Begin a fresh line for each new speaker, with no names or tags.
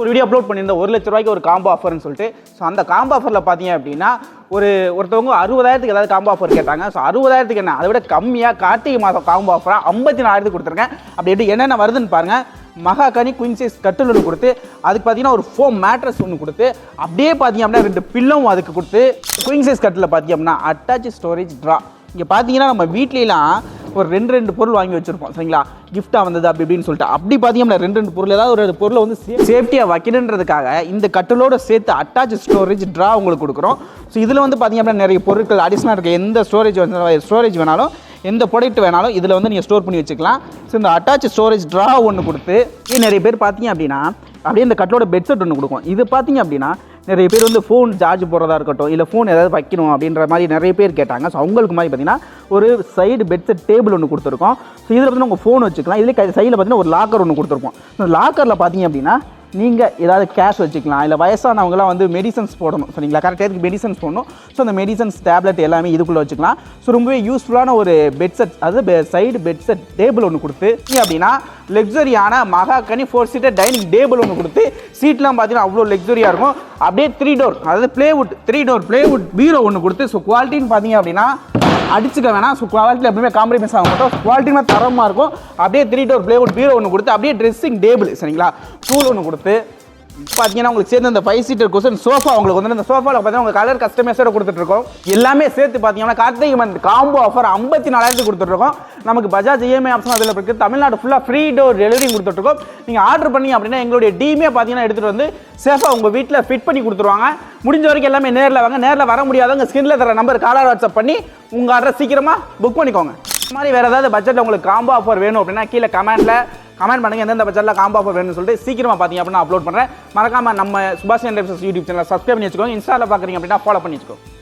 ஒரு video upload பண்ணியிருந்தேன். ஒரு லட்ச ரூபாய்க்கு ஒரு காம்போ ஆஃபர்னு சொல்லிட்டு. ஸோ அந்த காம்போ ஆஃபரில் பார்த்தீங்க அப்படின்னா ஒரு ஒருத்தவங்க அறுபதாயிரத்துக்கு ஏதாவது காம்போ ஆஃபர் கேட்டாங்க. ஸோ அறுபதாயிரத்துக்கு என்ன? அதை விட கம்மியாக கார்த்திகை மாதம் காம்போ ஆஃபராக ஐம்பத்தி நாலாயிரத்துக்கு கொடுத்துருக்கேன். அப்படி எப்படி என்னென்ன வருதுன்னு பாருங்கள் மகாகனி குயின் சைஸ் கட்டில் ஒன்று கொடுத்து அதுக்கு பார்த்தீங்கன்னா ஒரு ஃபோம் மேட்ரஸ் ஒன்று கொடுத்து அப்படியே பார்த்தீங்க அப்படின்னா ரெண்டு பில்லும் அதுக்கு கொடுத்து குயின் சைஸ் கட்டில் பார்த்தீங்க அப்படின்னா அட்டாச் ஸ்டோரேஜ் ட்ரா இங்கே பார்த்தீங்கன்னா நம்ம வீட்லலாம் ஒரு ரெண்டு ரெண்டு பொருள் வாங்கி வச்சுருப்போம் சரிங்களா? கிஃப்டாக வந்தது அப்படி இப்படின்னு சொல்லிட்டு. அப்படி பார்த்தீங்கன்னா ரெண்டு ரெண்டு பொருள் ஏதாவது ஒரு பொருளை வந்து சேஃப்டியாக வைக்கணுன்றதுக்காக இந்த கட்டிலோட சேர்த்து அட்டாச் ஸ்டோரேஜ் ட்ரா உங்களுக்கு கொடுக்குறோம். ஸோ இதில் வந்து பார்த்தீங்க அப்படின்னா நிறைய பொருட்கள் அடிஷ்னலாக இருக்க. எந்த ஸ்டோரேஜ் ஸ்டோரேஜ் வேணாலும் எந்த ப்ராடக்ட் வேணாலும் இதில் வந்து நீங்கள் ஸ்டோர் பண்ணி வச்சுக்கலாம். ஸோ இந்த அட்டாச் ஸ்டோரேஜ் ட்ரா ஒன்று கொடுத்து இது நிறைய பேர் பார்த்தீங்க அப்படின்னா அப்படியே இந்த கட்டலோட பெட்ஷீட் ஒன்று கொடுக்கும். இது பார்த்தீங்க அப்படின்னா நிறைய பேர் வந்து ஃபோன் சார்ஜ் போடுறதா இருக்கட்டும் இல்லை ஃபோன் ஏதாவது வைக்கணும் அப்படின்ற மாதிரி நிறைய பேர் கேட்டாங்க. ஸோ அவங்களுக்கு மாதிரி பார்த்தீங்கன்னா ஒரு சைடு பெட் டேபிள் ஒன்று கொடுத்துருக்கோம். ஸோ இதில் வந்து உங்கள் ஃபோன் வச்சுக்கலாம். இதில் சைடில் பார்த்தீங்கன்னா ஒரு லாக்கர் ஒன்று கொடுத்துருக்கோம் இந்த லாக்கரில் பார்த்தீங்க அப்படின்னா நீங்கள் ஏதாவது கேஷ் வச்சுக்கலாம். இல்லை வயசானவங்களாம் வந்து மெடிசன்ஸ் போடணும். சரிங்களா கரெக்டாக இதுக்கு மெடிசன்ஸ் போடணும். ஸோ அந்த மெடிசன்ஸ் டேப்லெட் எல்லாமே இதுக்குள்ளே வச்சுக்கலாம். ஸோ ரொம்பவே யூஸ்ஃபுல்லான ஒரு பெட் செட் அதாவது சைடு பெட் செட் டேபிள் ஒன்று கொடுத்து அப்படின்னா லக்ஸரியான மகாகனி ஃபோர் சீட்டர் டைனிங் டேபிள் ஒன்று கொடுத்து சீட்லாம் பார்த்தீங்கன்னா அவ்வளோ லக்ஸரியாக இருக்கும். அப்படியே த்ரீ டோர் அதாவது ப்ளேவுட் த்ரீ டோர் ப்ளேவுட் பீரோ ஒன்று கொடுத்து ஸோ குவாலிட்டின்னு பார்த்தீங்க அப்படின்னா அடிச்சுக்க வேணாம். ஸோ குவாலிட்டியில் எப்பவுமே காம்ப்ரமைஸ் ஆக மாட்டோம். குவாலிட்டியுமே தரமாக இருக்கும். அப்படியே த்ரீ டோர் பிளேவுட் பீரோ ஒன்று கொடுத்து அப்படியே ட்ரெஸ்ஸிங் டேபிள் சரிங்களா? டூல் ஒன்று கொடுத்து பார்த்தீங்கன்னா உங்களுக்கு சேர்ந்து அந்த ஃபைவ் சீட்டர் கொஸ்டின் சோஃபா உங்களுக்கு வந்து அந்த சோஃபாவில் பார்த்தீங்கன்னா உங்கள் கலர் கஸ்டமைஸோட கொடுத்துட்ருக்கோம். எல்லாமே சேர்த்து பார்த்தீங்கன்னா கார்த்திகை மந்த் காம்போ ஆஃபர் ஐம்பத்தி நாலாயிரத்துக்கு கொடுத்துட்ருக்கோம். நமக்கு பஜாஜ் இஎம்ஐ ஆப்ஷன் அதில் இருக்குது தமிழ்நாடு ஃபுல்லாக ஃப்ரீ டோர் டெலிவரி கொடுத்துட்ருக்கோம். நீங்கள் ஆர்டர் பண்ணி அப்படின்னா எங்களுடைய டீமே பார்த்தீங்கன்னா எடுத்துகிட்டு வந்து சேஃபாக உங்கள் வீட்டில் ஃபிட் பண்ணி கொடுத்துருவாங்க. முடிஞ்ச வரைக்கும் எல்லாமே நேரில் வாங்க. நேரில் வர முடியாதவங்க ஸ்கின்ல தர நம்பர் காலர் வாட்ஸ்அப் பண்ணி உங்கள் அட்ரஸ் சீக்கிரமாக புக் பண்ணிக்கோங்க. இந்த மாதிரி வேறு ஏதாவது பட்ஜெட்டில் உங்களுக்கு காம்போ ஆஃபர் வேணும் அப்படின்னா கீழே கமெண்ட்டில் கமெண்ட் பண்ணுங்கள் எந்தெந்த பட்ஜெட்டில் காம்போ ஆஃபர் வேணும்னு சொல்லிட்டு சீக்கிரமாக பார்த்தீங்க அப்படின்னா அப்லோட் பண்ணுறேன் மறக்காம நம்ம சுபாஷ் யூடியூப் சேனல் சப்ஸ்கிரைப் பண்ணி வச்சுக்கோங்க. இன்ஸ்டாவில் பார்க்குறீங்க அப்படின்னா ஃபாலோ பண்ணி வச்சுக்கோங்க.